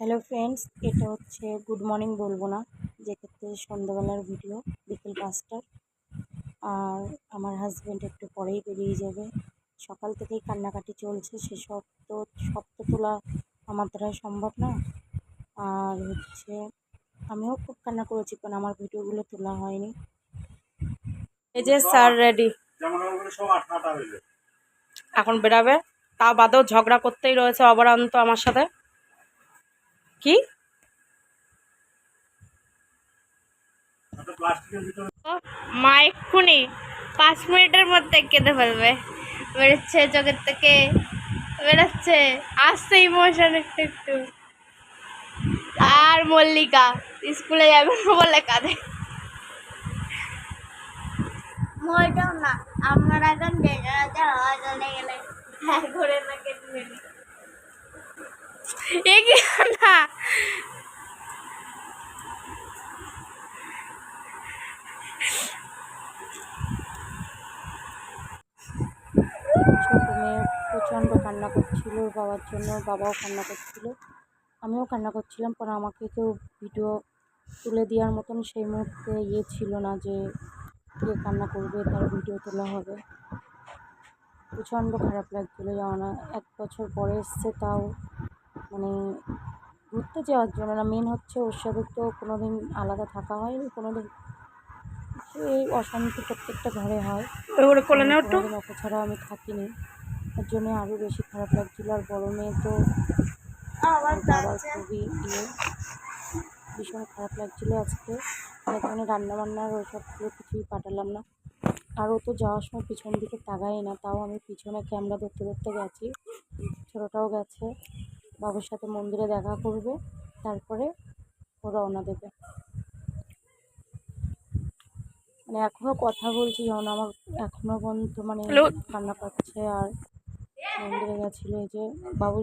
Hello friends এটা হচ্ছে good morning বলব না যেক্ষেত্রে সন্ধ্যাবেলার ভিডিও বিকেল পাঁচটার। আর আমার হাজব্যান্ড একটু পরেই বেরিয়ে যাবে। সকাল থেকেই কান্নাকাটি চলছে সেসব তো সব তো তোলা আমার দ্বারা সম্ভব না। আর হচ্ছে আমিও খুব কান্না করেছি কারণ আমার ভিডিওগুলো তোলা হয়নি। এই যে স্যার রেডি এখন বেরাবে। তা বাদেও ঝগড়া করতেই রয়েছে অবরান্ত আমার সাথে। কি? একটা প্লাস্টিকের ভিতরে মা এক্ষুনি পাঁচ মিনিটের মধ্যে কেঁদে ফেলবে। বেরোচ্ছে চোখের থেকে বেরোচ্ছে। আসছে ইমোশন একটু একটু। আর মল্লিকা স্কুলে যাবে না বলে কাঁদে। মজাও না আমার এখন দেড় হাওয়া চলে গেলে। হ্যাঁ ঘুরে না কেটে এগিয়ে মেয়ে প্রচণ্ড কান্না করছিল, বাবার জন্য বাবাও কান্না করছিল, আমিও কান্না করছিলাম পরে আমাকে কেউ ভিডিও তুলে দেওয়ার মতন সেই মুহূর্তে ইয়ে ছিল না যে কে কান্না করবে, তার ভিডিও তোলা হবে। প্রচণ্ড খারাপ লাগছিল যেমন এক বছর পরে এসছে তাও মানে ঘুরতে যাওয়ার জন্য না মেন হচ্ছে ওর সাথে তো কোনো দিন আলাদা থাকা হয়নি কোনো দিন এই অশান্তি প্রত্যেকটা ঘরে হয়। ওরে কোলে নাও একটু ওকে ছাড়া আমি থাকিনি। ওর জন্য আরও বেশি খারাপ লাগছিল। আর বড়ো মেয়ে তো আবার বাবার খুবই ইয়ে। ভীষণ খারাপ লাগছিল আজকে। যার জন্য রান্নাবান্নার ওইসবগুলো কিছুই পাঠালাম না। আর ও তো যাওয়ার সময় পিছন দিকে তাকাই না তাও আমি পিছনে ক্যামেরা ধরতে ধরতে গেছি। ছোটোটাও গেছে। বাবুর সাথে মন্দিরে দেখা করবে তারপরে ও রওনা দেবে। মানে এখনও কথা বলছি যখন আমার এখনও পর্যন্ত মানে কান্না পাচ্ছে আর মন্দিরে গেছিল এই যে বাবু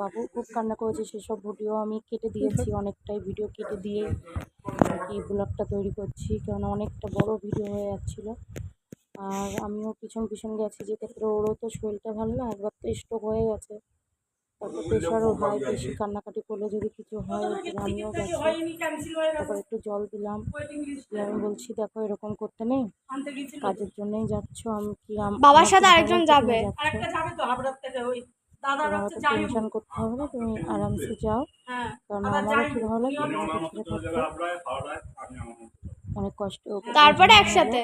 বাবু খুব কান্না করেছে সেসব ভিডিও আমি কেটে দিয়েছি অনেকটাই ভিডিও কেটে দিয়ে কি ব্লগটা তৈরি করছি কেননা অনেকটা বড় ভিডিও হয়ে যাচ্ছিল। আর আমিও পিছন পিছন গেছি যে ক্ষেত্রে ওরও তো শরীরটা ভালো না একবার তো স্ট্রোক হয়ে গেছে। তারপর প্রেশারও হয় বেশি কান্নাকাটি করলে যদি কিছু হয় এরপরে আমিও তারপর একটু জল দিলাম। আমি বলছি দেখো এরকম করতে নেই। কাজের জন্যই যাচ্ছ আমি কি বাবার সাথে আরেকজন যাবে। টেনশন করতে হবে না তুমি আরামসে যাও। কারণ আমারও কি ভালো লাগে? তোমাকে ছেড়ে থাকতে জায়গায় আমরা হাওড়ায় আমি আমার মতো। অনেক কষ্ট তারপরে একসাথে।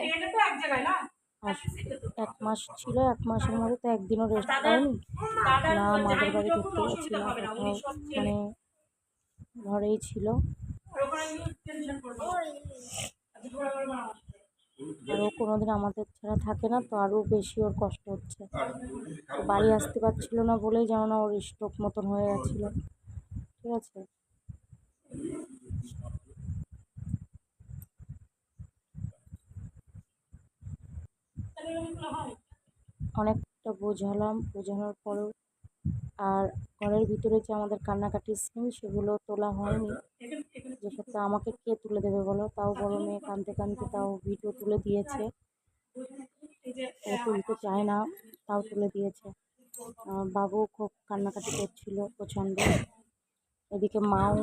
আর এক মাস ছিল এক মাসের মধ্যে তো একদিনও রেস্ট পাইনি। না মাদের বাড়ি ঘুরতে গেছি না মানে ঘরেই ছিল। আরও কোনোদিন আমাদের ছাড়া থাকে না তো আরও বেশি ওর কষ্ট হচ্ছে। বাড়ি আসতে পারছিল না বলেই যেন না ওর স্ট্রোক মতন হয়ে গেছিল। ঠিক আছে? অনেকটা বোঝালাম, বোঝানোর পরেও আর ঘরের ভিতরে যে আমাদের কান্নাকাটির সিন সেগুলো তোলা হয়নি। যেক্ষেত্রে আমাকে কে তুলে দেবে বলো? তাও বড় মেয়ে কাঁদতে কাঁদতে তাও ভিডিও তুলে দিয়েছে। ও তুলতে চায় না, তাও তুলে দিয়েছে। বাবু খুব কান্নাকাটি করছিল প্রচণ্ড। এদিকে মাও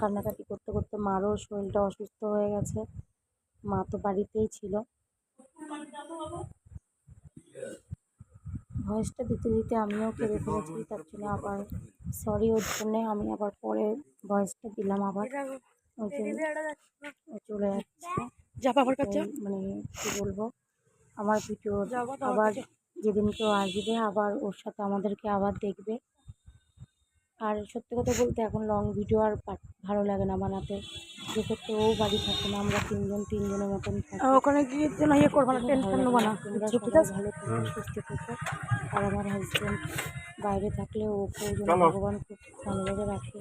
কান্নাকাটি করতে করতে মারও শরীরটা অসুস্থ হয়ে গেছে। মা তো বাড়িতেই ছিল। ভয়েসটা দিতে দিতে আমিও কেঁদে ফেলেছি তার জন্য আবার সরি ওর জন্যে আমি আবার পরে ভয়েসটা দিলাম আবার। চলে যাচ্ছে মানে কী বলব আমার ভিডিও আবার যেদিন কেউ আসবে আবার ওর সাথে আমাদেরকে আবার দেখবে। আর সত্যি কথা বলতে এখন লং ভিডিও আর ভালো লাগে না বানাতে। যেক্ষেত্রে ও বাড়ি থাকে না আমরা তিনজন তিনজনের মতন থাকি। ওখানে গিয়ে যেন ইয়ে করব না টেনশন নেব না। তোমরা ঠিক আছে। ভালো থেকো সুস্থ থেকো। আর আমার হাজব্যান্ড বাইরে থাকলে ও যেন ভগবান খুব ভালোভাবে রাখে।